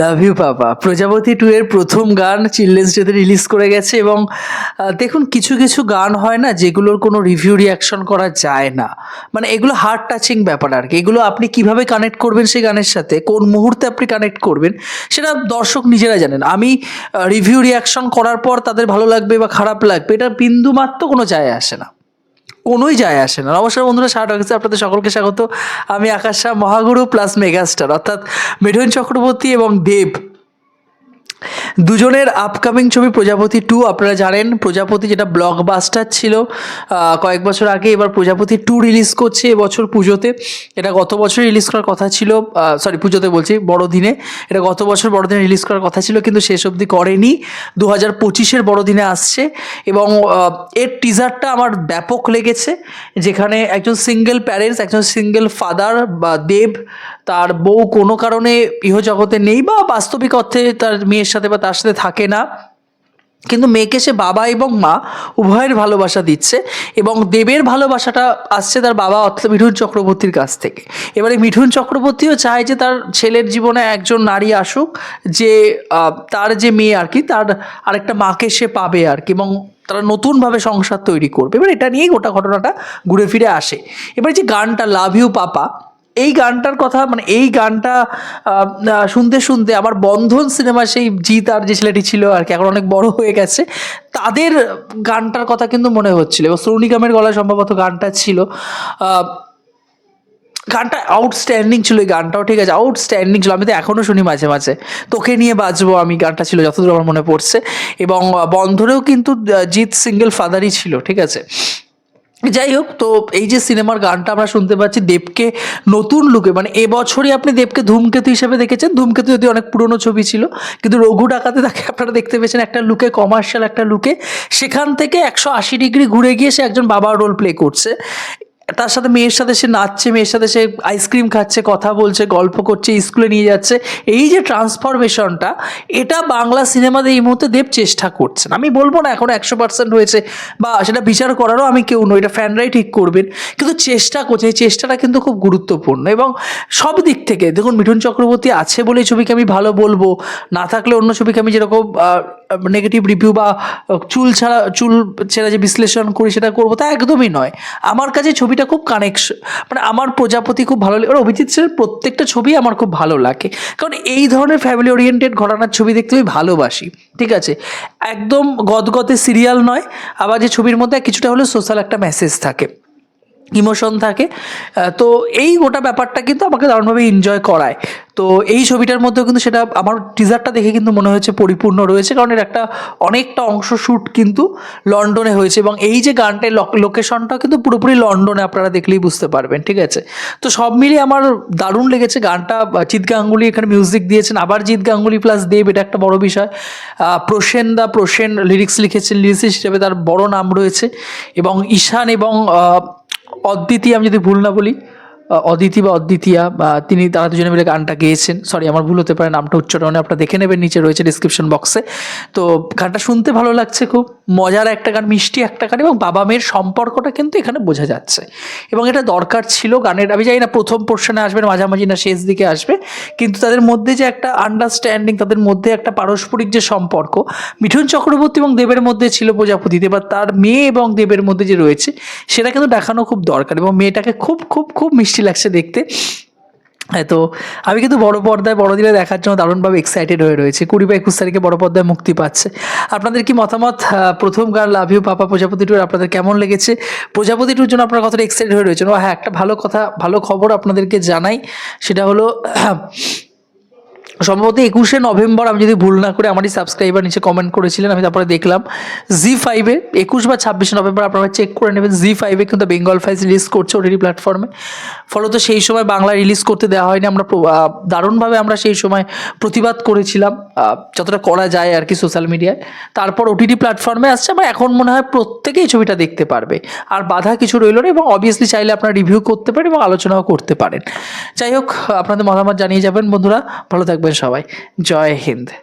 Love you papa প্রজাপতি two এর প্রথম গান চিলড্রেন্স ডেতে রিলিজ করে গেছে এবং দেখুন, কিছু কিছু গান হয় না যেগুলোর কোনো রিভিউ রিয়াকশন করা যায় না। মানে এগুলো হার্ট টাচিং ব্যাপার আর কি। এগুলো আপনি কীভাবে কানেক্ট করবেন সেই গানের সাথে? কোন মুহূর্তে আপনি কানেক্ট করবেন? সেটা দর্শক নিজেরা জানেন। আমি রিভিউ রিয়াকশন করার পর তাদের ভালো লাগবে বা খারাপ লাগবে, এটা বিন্দু মাত্র কোনো যায় আসে না। কোনোই যায় আসে না। নমস্কার বন্ধুরা শার্ট অফিসে আপনাদের সকলকে। স্বাগত। আমি আকাশ শাহ, মহাগুরু প্লাস মেগাস্টার অর্থাৎ মিঠুন চক্রবর্তী এবং দেব। দুজনের আপকামিং ছবি প্রজাপতি টু আপনারা জানেন, প্রজাপতি যেটা ব্লকবাস্টার ছিল কয়েক বছর আগে, এবার প্রজাপতি টু রিলিজ করছে এবছর পুজোতে। এটা গত বছর রিলিজ করার কথা ছিল সরি পুজোতে বলছি, বড়দিনে। এটা গত বছর বড়দিনে রিলিজ করার কথা ছিল, কিন্তু শেষ অবধি করেনি। দু হাজার পঁচিশের বড়দিনে আসছে এবং এর টিজারটা আমার ব্যাপক লেগেছে, যেখানে একজন সিঙ্গেল প্যারেন্টস একজন সিঙ্গেল ফাদার বা দেব তার বউ কোনো কারণে ইহজগতে নেই বা বাস্তবিক অর্থে তার মেয়ের সাথে বা তার সাথে থাকে না। কিন্তু মেয়েকে সে বাবা এবং মা উভয়ের ভালোবাসা দিচ্ছে এবং দেবের ভালোবাসাটা আসছে তার বাবা অর্থাৎ মিঠুন চক্রবর্তীর কাছ থেকে। এবারে মিঠুন চক্রবর্তীও চায় যে তার ছেলের জীবনে একজন নারী আসুক, যে তার যে মেয়ে আর কি, তার আরেকটা মাকে সে পাবে আর কি এবং তারা নতুনভাবে সংসার তৈরি করবে। এবার এটা নিয়েই গোটা ঘটনাটা ঘুরে ফিরে আসে। এবার যে গানটা লাভ ইউ পাপা এই গানটার কথা মানে এই গানটা শুনতে শুনতে আমার বন্ধন সিনেমা সেই জিৎ আর যে ছেলেটি ছিল আর কি, এখন অনেক বড় হয়ে গেছে, তাদের গানটার কথা কিন্তু মনে হচ্ছিল। এবং সোনু গলায় সম্ভবত গানটা ছিল। গানটা আউটস্ট্যান্ডিং ছিল, এই গানটাও ঠিক আছে আউটস্ট্যান্ডিং ছিল। আমি তো এখনও শুনি মাঝে মাঝে। তোকে নিয়ে বাঁচবো আমি, গানটা ছিল, যতদূর আমার মনে পড়ছে। এবং বন্ধনেও কিন্তু জিৎ সিঙ্গেল ফাদারই ছিল, ঠিক আছে? যাই হোক তো এই যে সিনেমার গানটা আমরা শুনতে পাচ্ছি দেবকে নতুন লুকে মানে এবছরই আপনি দেবকে ধূমকেতু হিসেবে দেখেছেন। ধূমকেতু যদি অনেক পুরনো ছবি ছিল, কিন্তু রঘু ডাকাতে তাকে আপনারা দেখতে পেয়েছেন একটা লুকে কমার্শিয়াল একটা লুকে সেখান থেকে একশো আশি ডিগ্রি ঘুরে গিয়ে সে একজন বাবার রোল প্লে করছে। তার সাথে মেয়ের সাথে সে নাচছে, মেয়ের সাথে সে আইসক্রিম খাচ্ছে, কথা বলছে, গল্প করছে স্কুলে নিয়ে যাচ্ছে। এই যে ট্রান্সফরমেশনটা এটা বাংলা সিনেমাতে এই মুহূর্তে দেব চেষ্টা করছেন। আমি বলব না এখন একশো পার্সেন্ট হয়েছে বা সেটা বিচার করারও আমি কেউ নই, এটা ফ্যানরাই ঠিক করবেন। কিন্তু চেষ্টা করছে, এই চেষ্টাটা কিন্তু খুব গুরুত্বপূর্ণ এবং সব দিক থেকে, দেখুন, মিঠুন চক্রবর্তী আছে বলে ছবিকে আমি ভালো বলব, না থাকলে অন্য ছবিকে আমি যেরকম নেগেটিভ রিভিউ বা চুল ছাড়া, চুল ছেড়া যে বিশ্লেষণ করি সেটা করব তা একদমই নয়। আমার কাছে ছবিটা খুব কানেকশন মানে আমার প্রজাপতি খুব ভালো লাগে অভিজিৎ সেনের প্রত্যেকটা ছবি আমার খুব ভালো লাগে। কারণ এই ধরনের ফ্যামিলি ওরিয়েন্টেড ঘটনার ছবি দেখতে আমি ভালোবাসি, ঠিক আছে? একদম গদগদে সিরিয়াল নয়, আবার যে ছবির মধ্যে কিছুটা হলেও সোশ্যাল একটা মেসেজ থাকে। ইমোশন থাকে তো এই গোটা ব্যাপারটা কিন্তু আমাকে দারুণভাবে এনজয় করায়। তো এই ছবিটার মধ্যেও কিন্তু সেটা আমার টিজারটা দেখে কিন্তু মনে হয়েছে পরিপূর্ণ রয়েছে, কারণ এর একটা অনেকটা অংশ শ্যুট কিন্তু লন্ডনে হয়েছে এবং এই যে গানটার লোকেশনটা কিন্তু পুরোপুরি লন্ডনে আপনারা দেখলেই বুঝতে পারবেন, ঠিক আছে? তো সব মিলিয়ে আমার দারুণ লেগেছে গানটা জিৎ গাঙ্গুলি এখানে মিউজিক দিয়েছেন, আবার জিৎ গাঙ্গুলি প্লাস দেব, এটা একটা বড় বিষয়। প্রসেন দা, প্রসেন লিরিক্স লিখেছেন লিরিক্স হিসেবে তার বড় নাম রয়েছে এবং ঈশান এবং আহ, অদ্বিতীয় আমি যদি ভুল না বলি অদিতি বা অদ্বিতীয়া, বা তিনি তারা দুজনে মিলে গানটা গেয়েছেন। সরি আমার ভুল হতে পারে, নামটা উচ্চারণে আপনারা দেখে নেবেন, নিচে রয়েছে ডিসক্রিপশন বক্সে তো গানটা শুনতে ভালো লাগছে খুব, মজার একটা গান, মিষ্টি একটা গান, এবং বাবা মেয়ের সম্পর্কটা কিন্তু এখানে বোঝা যাচ্ছে। এবং এটা দরকার ছিল গানের, আমি জানি না প্রথম পোর্শনে আসবে মাঝামাঝি না শেষ দিকে আসবে, কিন্তু তাদের মধ্যে যে একটা আন্ডারস্ট্যান্ডিং তাদের মধ্যে একটা পারস্পরিক যে সম্পর্ক, মিঠুন চক্রবর্তী এবং দেবের মধ্যে ছিল প্রজাপতিতে এবার তার মেয়ে এবং দেবের মধ্যে যে রয়েছে, সেটা কিন্তু দেখানো খুব দরকার, এবং মেয়েটাকে খুব খুব খুব মিষ্টি লাগছে দেখতে। হ্যাঁ, তো আমি কিন্তু বড় পর্দায় বড়দিনে দেখার জন্য দারুণভাবে এক্সাইটেড হয়ে রয়েছে। কুড়ি বা একুশ তারিখে বড় পর্দায় মুক্তি পাচ্ছে। আপনাদের কি মতামত? প্রথম গান লাভ ইউ পাপা প্রজাপতি টুর আপনাদের কেমন লেগেছে? প্রজাপতি টুর জন্য আপনারা কতটা এক্সাইটেড হয়ে রয়েছেন? ও হ্যাঁ একটা ভালো কথা ভালো খবর আপনাদেরকে জানাই। সেটা হলো সম্ভবত একুশে নভেম্বর, আমি যদি ভুল না করে আমারই সাবস্ক্রাইবার নিচে কমেন্ট করেছিলেন, আমি তারপরে দেখলাম জি ফাইভে একুশ বা ছাব্বিশে নভেম্বর আপনারা চেক করে নেবেন। জি ফাইভে কিন্তু বেঙ্গল ফাইজ রিলিজ করছে ওটিটি প্ল্যাটফর্মে ফলত সেই সময় বাংলা রিলিজ করতে দেওয়া হয়নি। আমরা দারুণভাবে আমরা সেই সময় প্রতিবাদ করেছিলাম। যতটা করা যায় আর কি সোশ্যাল মিডিয়ায় তারপর ওটিটি প্ল্যাটফর্মে আসছে আমার এখন মনে হয় প্রত্যেকেই ছবিটা দেখতে পারবে। আর বাধা কিছু রইল না এবং অবভিয়াসলি চাইলে আপনারা রিভিউ করতে পারেন এবং আলোচনাও করতে পারেন। যাই হোক, আপনাদের মতামত জানিয়ে যাবেন বন্ধুরা। ভালো থাকবেন সবাই। জয় হিন্দ।